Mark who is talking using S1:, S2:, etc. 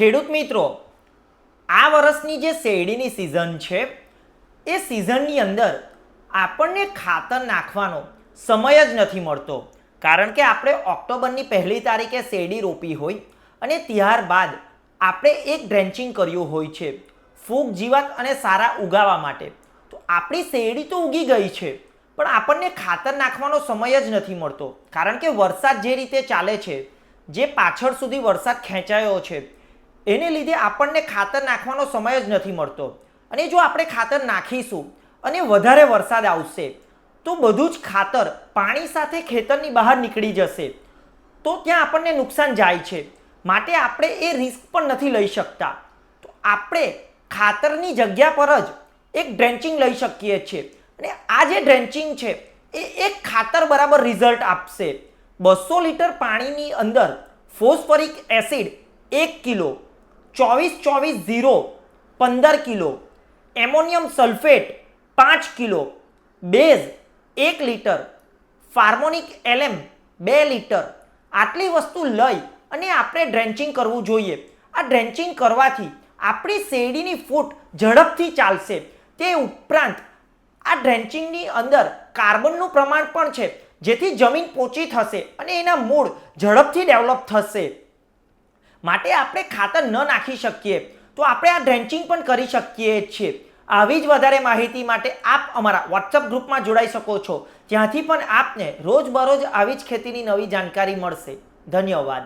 S1: ખેડૂત મિત્રો, આ વર્ષની જે શેરડીની સિઝન છે, એ સિઝનની અંદર આપણને ખાતર નાખવાનો સમય જ નથી મળતો. કારણ કે આપણે ઓક્ટોબરની પહેલી તારીખે શેરડી રોપી હોય અને ત્યારબાદ આપણે એક ડ્રેન્ચિંગ કર્યું હોય છે, ફૂગ જીવાત અને સારા ઉગાવા માટે. તો આપણી શેરડી તો ઉગી ગઈ છે, પણ આપણને ખાતર નાખવાનો સમય જ નથી મળતો. કારણ કે વરસાદ જે રીતે ચાલે છે, જે પાછળ સુધી વરસાદ ખેંચાયો છે એને લીધે આપણને ખાતર નાખવાનો સમય જ નથી મળતો. અને જો આપણે ખાતર નાખીશું અને વધારે વરસાદ આવશે, તો બધું જ ખાતર પાણી સાથે ખેતરની બહાર નીકળી જશે. તો ત્યાં આપણને નુકસાન જાય છે. માટે આપણે એ રિસ્ક પણ નથી લઈ શકતા. તો આપણે ખાતરની જગ્યા પર જ એક ડ્રેન્ચિંગ લઈ શકીએ છીએ. અને આ જે ડ્રેન્ચિંગ છે, એ એક ખાતર બરાબર રિઝલ્ટ આપશે. બસો લીટર પાણીની અંદર ફોસ્ફરિક એસિડ એક કિલો ચોવીસ ચોવીસ ઝીરો, પંદર કિલો, એમોનિયમ સલ્ફેટ પાંચ કિલો, બેઝ એક લીટર, ફાર્મોનિક એલએમ બે લીટર, આટલી વસ્તુ લઈ અને આપણે ડ્રેન્ચિંગ કરવું જોઈએ. આ ડ્રેન્ચિંગ કરવાથી આપણી શેરડીની ફૂટ ઝડપથી ચાલશે. તે ઉપરાંત આ ડ્રેન્ચિંગની અંદર કાર્બનનું પ્રમાણ પણ છે, જેથી જમીન પોચી થશે અને એના મૂળ ઝડપથી ડેવલપ થશે. માટે આપણે ખાતર ન નાખી શકીએ, તો આપણે આ ડ્રેન્ચિંગ પણ કરી શકીએ છીએ. આવી જ વધારે માહિતી માટે આપ અમારા વોટ્સઅપ ગ્રુપમાં જોડાઈ શકો છો. જ્યાંથી પણ આપને રોજબરોજ આવી જ ખેતીની નવી જાણકારી મળશે. ધન્યવાદ.